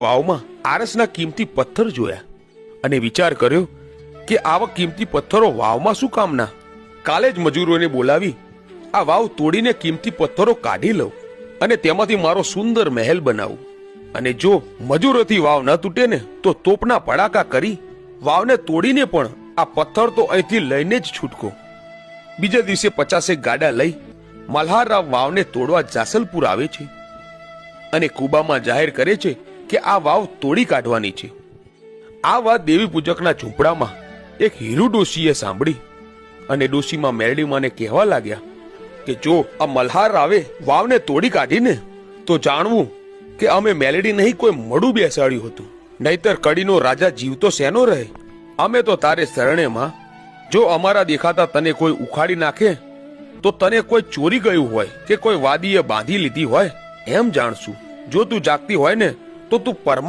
વાવમાં આરસના કિંમતી પથ્થર જોયા અને વિચાર કર્યો કે આવા કિંમતી પથ્થરો વાવમાં શું કામના કાલે જ મજૂરોને બોલાવી આ વાવ તોડીને કિંમતી પથ્થરો કાઢી લઉં અને તેમાંથી મારો સુંદર મહેલ બનાવું. અને જો મજૂરોથી વાવ ન તૂટે ને તો તોપના પડાકા કરી વાવને તોડીને પણ આ પથ્થર તો અહીંથી લઈને જ છૂટકો. બીજા દિવસે પચાસેક ગાડા લઈ મલ્હારરાવ વાવને તોડવા જાસલપુર આવે છે અને કુબામાં જાહેર કરે છે કે આ વાવ તોડી કાઢવાની છે. આ વાત દેવી પૂજકના ઝૂંપડામાં એક હીરુ ડોશીએ સાંભળી અને ડોશીમાં મેરડીમાને કહેવા લાગ્યા કે જો આ મલ્હાર રાવે વાવને તોડી કાઢીને, તો જાણવું કે અમે મેલડી નહીં કોઈ મળું બેસાડ્યું હતું. નહીતર કડીનો રાજા જીવતો શેનો રહે? અમે તો તારે શરણેમાં, જો અમારા દેખાતા તને કોઈ ઉખાડી નાખે, તો તને કોઈ ચોરી ગયું હોય કે કોઈ વાદીએ બાંધી લીધી હોય, એમ જાણશું. જો તું જાગતી હોય ને તો તું પરમા